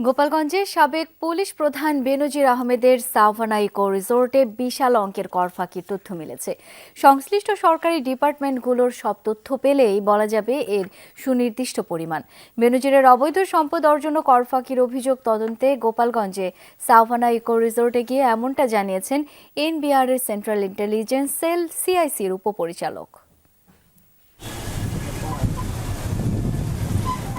গোপালগঞ্জের সাবেক পুলিশ প্রধান বেনজির আহমেদের সাভানা ইকো রিসোর্টে বিশাল অঙ্কের কর ফাঁকির তথ্য মিলেছে। সংশ্লিষ্ট সরকারি ডিপার্টমেন্টগুলোর সব তথ্য পেলেই বলা যাবে এর সুনির্দিষ্ট পরিমাণ। বেনজিরের অবৈধ সম্পদ অর্জন ও কর ফাঁকির অভিযোগ তদন্তে গোপালগঞ্জে সাভানা ইকো রিসোর্টে গিয়ে এমনটা জানিয়েছেন এনবিআর এর সেন্ট্রাল ইন্টেলিজেন্স সেল সিআইসির উপপরিচালক।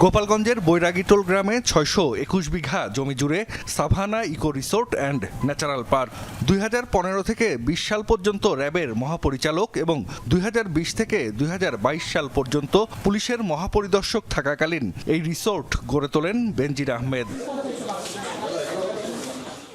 গোপালগঞ্জের বৈরাগীটোল গ্রামে ছয়শো একুশ বিঘা জমি জুড়ে Savannah eco resort and natural park. দুই হাজার পনেরো থেকে বিশ সাল পর্যন্ত র্যাবের মহাপরিচালক এবং দুই হাজার বিশ থেকে দুই হাজার বাইশ সাল পর্যন্ত পুলিশের মহাপরিদর্শক থাকাকালীন এই রিসোর্ট গড়ে তোলেন বেনজির আহমেদ।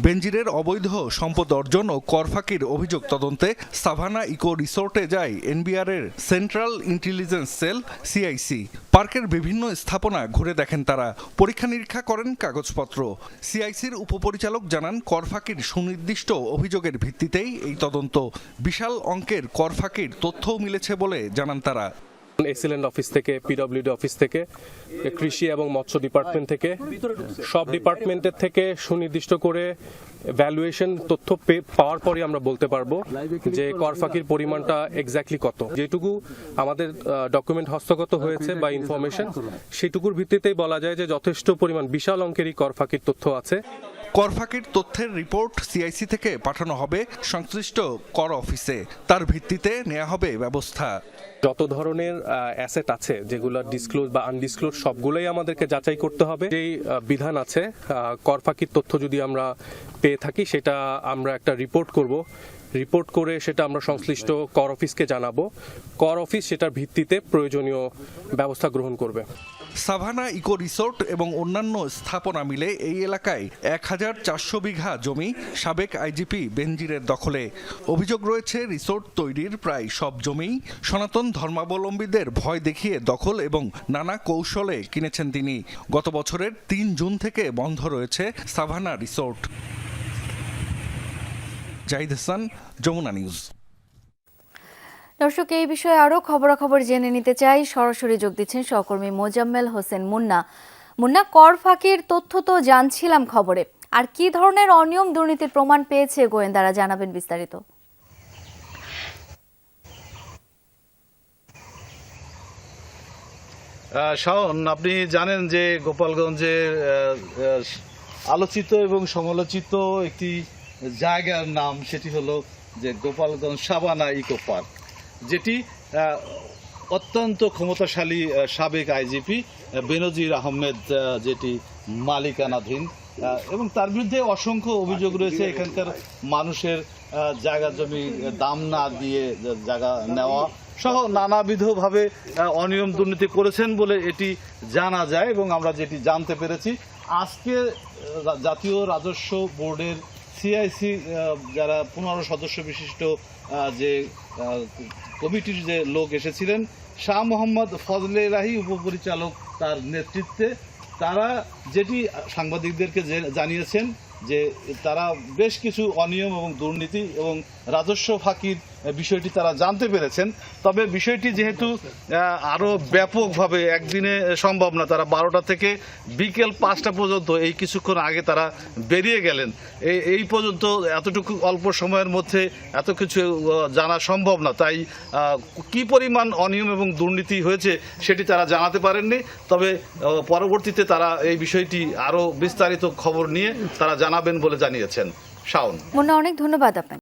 বেনজিরের অবৈধ সম্পদ অর্জন ও করফাকির অভিযোগ তদন্তে সাভানা ইকো রিসোর্টে যায় এনবিআরের সেন্ট্রাল ইন্টেলিজেন্স সেল, সিআইসি। পার্কের বিভিন্ন স্থাপনা ঘুরে দেখেন তারা। পরীক্ষা নিরীক্ষা করেন কাগজপত্র। সিআইসির উপপরিচালক জানান, করফাকির সুনির্দিষ্ট অভিযোগের ভিত্তিতেই এই তদন্ত। বিশাল অঙ্কের করফাকির তথ্যও মিলেছে বলে জানান তারা। এক্সিলেন্ট অফিস থেকে পিডব্লিউডি অফিস থেকে, কৃষি এবং মৎস্য ডিপার্টমেন্ট থেকে, সব ডিপার্টমেন্টের থেকে সুনির্দিষ্ট করে ভ্যালুয়েশন তথ্য পাওয়ার পরে আমরা বলতে পারব যে কর ফাঁকির পরিমাণটা এক্স্যাক্টলি কত। যেটুকু আমাদের ডকুমেন্ট হস্তগত হয়েছে বা ইনফরমেশন সেটুকুর ভিত্তিতেই বলা যায় যে যথেষ্ট পরিমাণ বিশাল অঙ্কেরই কর ফাঁকির তথ্য আছে। করফাকির তথ্যের রিপোর্ট সিআইসি থেকে পাঠানো হবে সংশ্লিষ্ট কর অফিসে। তার ভিত্তিতে নেওয়া হবে ব্যবস্থা। যত ধরনের অ্যাসেট আছে, যেগুলো ডিসক্লোজ বা আনডিসক্লোজ সবগুলোই আমাদেরকে যাচাই করতে হবে। যেই বিধান আছে করফাকির কর ফাঁকির তথ্য যদি আমরা পেয়ে থাকি, সেটা আমরা একটা রিপোর্ট করব। রিপোর্ট করে সেটা আমরা সংশ্লিষ্ট কর অফিসকে জানাব। কর অফিস সেটার ভিত্তিতে প্রয়োজনীয় ব্যবস্থা গ্রহণ করবে। সাভানা ইকো রিসোর্ট এবং অন্যান্য স্থাপনা মিলে এই এলাকায় এক হাজার চারশো বিঘা জমি সাবেক আইজিপি বেনজিরের দখলে। অভিযোগ রয়েছে, রিসোর্ট তৈরির প্রায় সব জমি সনাতন ধর্মাবলম্বীদের ভয় দেখিয়ে দখল এবং নানা কৌশলে কিনেছেন তিনি। গত বছরের তিন জুন থেকে বন্ধ রয়েছে Savannah resort. Zahid Hasan Jamuna news. দর্শক এই বিষয়ে আরও খবরাখবর জেনে নিতে চাই। সরাসরি যোগ দিচ্ছেন সহকর্মী মোজাম্মেল হোসেন মুন্না। মুন্না কর ফাঁকির তথ্য তো জানছিলাম খবরে। আর কি ধরনের অনিয়ম দুর্নীতির প্রমাণ পেয়েছে গোয়েন্দারা জানাবেন বিস্তারিত। আহ, শাওন আপনি জানেন যে গোপালগঞ্জের আলোচিত এবং সমালোচিত একটি জায়গার নাম সেটি হলো যে গোপালগঞ্জ সাবানা ইকো পার্ক, যেটি অত্যন্ত ক্ষমতাশালী সাবেক আইজিপি বেনজির আহমেদ যেটি মালিকানাধীন এবং তার বিরুদ্ধে অসংখ্য অভিযোগ রয়েছে এখানকার মানুষের জায়গা জমি, দাম না দিয়ে জায়গা নেওয়া সহ নানাবিধভাবে অনিয়ম দুর্নীতি করেছেন বলে এটি জানা যায় এবং আমরা যেটি জানতে পেরেছি, আজকে জাতীয় রাজস্ব বোর্ডের সিআইসি যারা পনেরো সদস্য বিশিষ্ট যে কমিটির যে লোক এসেছিলেন, শাহ মোহাম্মদ ফজলে রাহি উপপরিচালক তার নেতৃত্বে, তারা যেটি সাংবাদিকদেরকে জানিয়েছেন যে তারা বেশ কিছু অনিয়ম এবং দুর্নীতি এবং রাজস্ব ফাঁকির বিষয়টি তারা জানতে পেরেছেন। তবে বিষয়টি যেহেতু আরও ব্যাপকভাবে একদিনে সম্ভব না, তারা বারোটা থেকে বিকেল পাঁচটা পর্যন্ত এই কিছুক্ষণ আগে তারা বেরিয়ে গেলেন। এই পর্যন্ত এতটুকু অল্প সময়ের মধ্যে এত কিছু জানা সম্ভব না। তাই কি পরিমাণ অনিয়ম এবং দুর্নীতি হয়েছে সেটি তারা জানাতে পারেননি। তবে পরবর্তীতে তারা এই বিষয়টি আরও বিস্তারিত খবর নিয়ে তারা জানাবেন বলে জানিয়েছেন। শাওন। মুন্না, অনেক ধন্যবাদ আপনাকে।